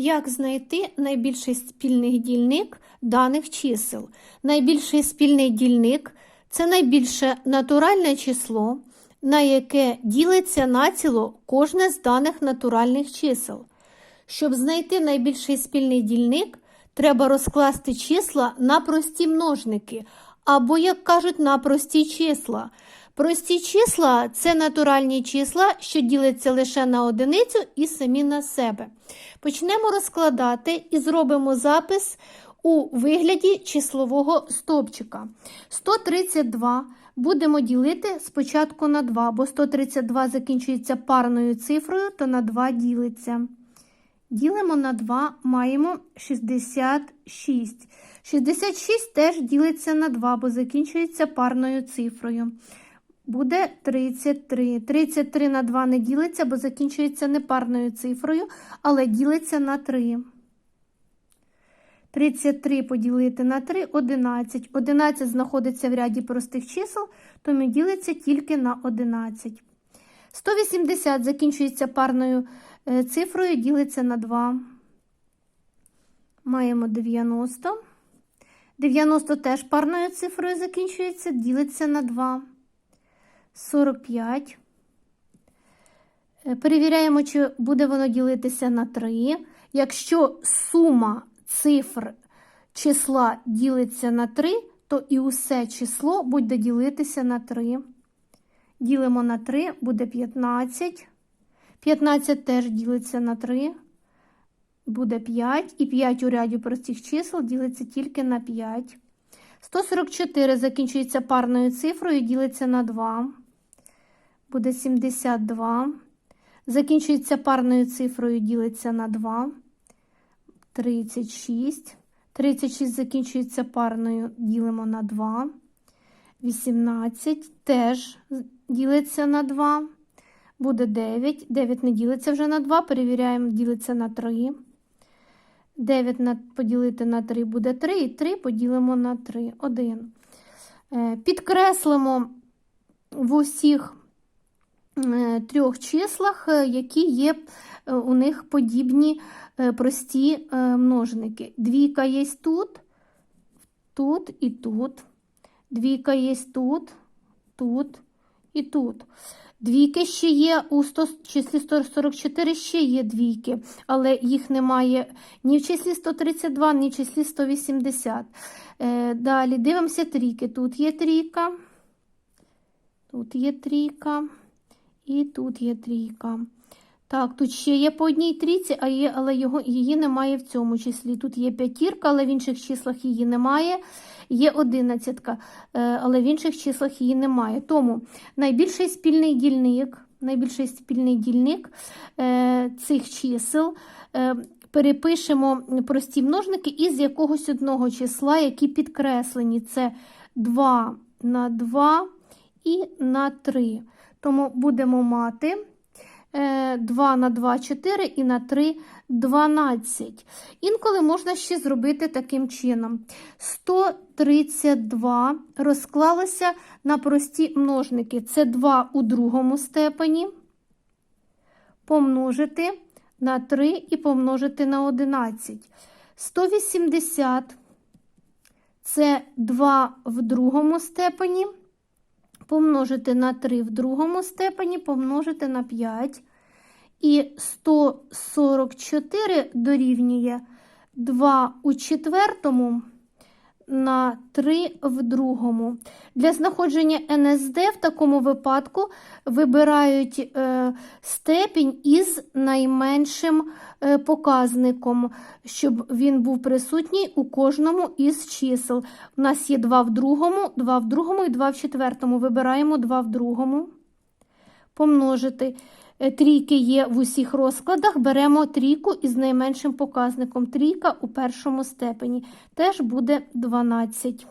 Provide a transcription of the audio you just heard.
Як знайти найбільший спільний дільник даних чисел? Найбільший спільний дільник це найбільше натуральне число, на яке ділиться націло кожне з даних натуральних чисел. Щоб знайти найбільший спільний дільник, треба розкласти числа на прості множники, або, як кажуть, на прості числа. Прості числа це натуральні числа, що діляться лише на одиницю і самі на себе. Почнемо розкладати і зробимо запис у вигляді числового стовпчика. 132 будемо ділити спочатку на 2, бо 132 закінчується парною цифрою, то на 2 ділиться. Ділимо на 2, маємо 66. 66 теж ділиться на 2, бо закінчується парною цифрою. Буде 33. 33 на 2 не ділиться, бо закінчується не парною цифрою, але ділиться на 3. 33 поділити на 3 11. 11 знаходиться в ряді простих чисел, тому ділиться тільки на 11. 180 закінчується парною е, цифрою, ділиться на 2. Маємо 90. 90 теж парною цифрою закінчується, ділиться на 2. 45. Е, Перевіряємо, чи буде воно ділитися на 3. Якщо сума цифр числа ділиться на 3, то і усе число буде ділитися на 3. Ділимо на 3, буде 15. 15 теж ділиться на 3. Буде 5. І 5 у ряді простих чисел ділиться тільки на 5. 144 закінчується парною цифрою, ділиться на 2. Буде 72. Закінчується парною цифрою, ділиться на 2. 36. 36 закінчується парною, ділимо на 2. 18 теж ділиться на 2. Буде 9. 9 не ділиться вже на 2. Перевіряємо, ділиться на 3. 9 на, поділити на 3 буде 3. І 3 поділимо на 3. 1. Е, підкреслимо в усіх трьох числах, е, які є е, у них подібні е, прості е, множники. Двійка є тут, тут і тут. Двійка є тут, тут і тут. Двійки ще є у 100, числі 144 ще є двійки, але їх немає ні в числі 132, ні в числі 180. Е, далі дивимося трійки. Тут є трійка, тут є трійка і тут є трійка. Так, тут ще є по одній трійці, а є, але його, її немає в цьому числі. Тут є п'ятірка, але в інших числах її немає. Є одинадцятка, е, але в інших числах її немає. Тому найбільший спільний дільник, найбільший спільний дільник е, цих чисел. Е, Перепишемо прості множники із якогось одного числа, які підкреслені. Це 2 на 2 і на 3. Тому будемо мати 2 на 2 4 і на 3 12. Інколи можна ще зробити таким чином. 132 розклалося на прості множники. Це 2 у другому степені. Помножити на 3 і помножити на 11. 180 це 2 в другому степені помножити на 3 в другому степені, помножити на 5. І 144 дорівнює 2 у четвертому на 3 в другому. Для знаходження НСД в такому випадку вибирають е, степінь із найменшим е, показником, щоб він був присутній у кожному із чисел. У нас є 2 в другому, 2 в другому і 2 в четвертому. Вибираємо 2 в другому. Помножити. Трійки є в усіх розкладах, беремо трійку із найменшим показником. Трійка у першому степені теж буде 12.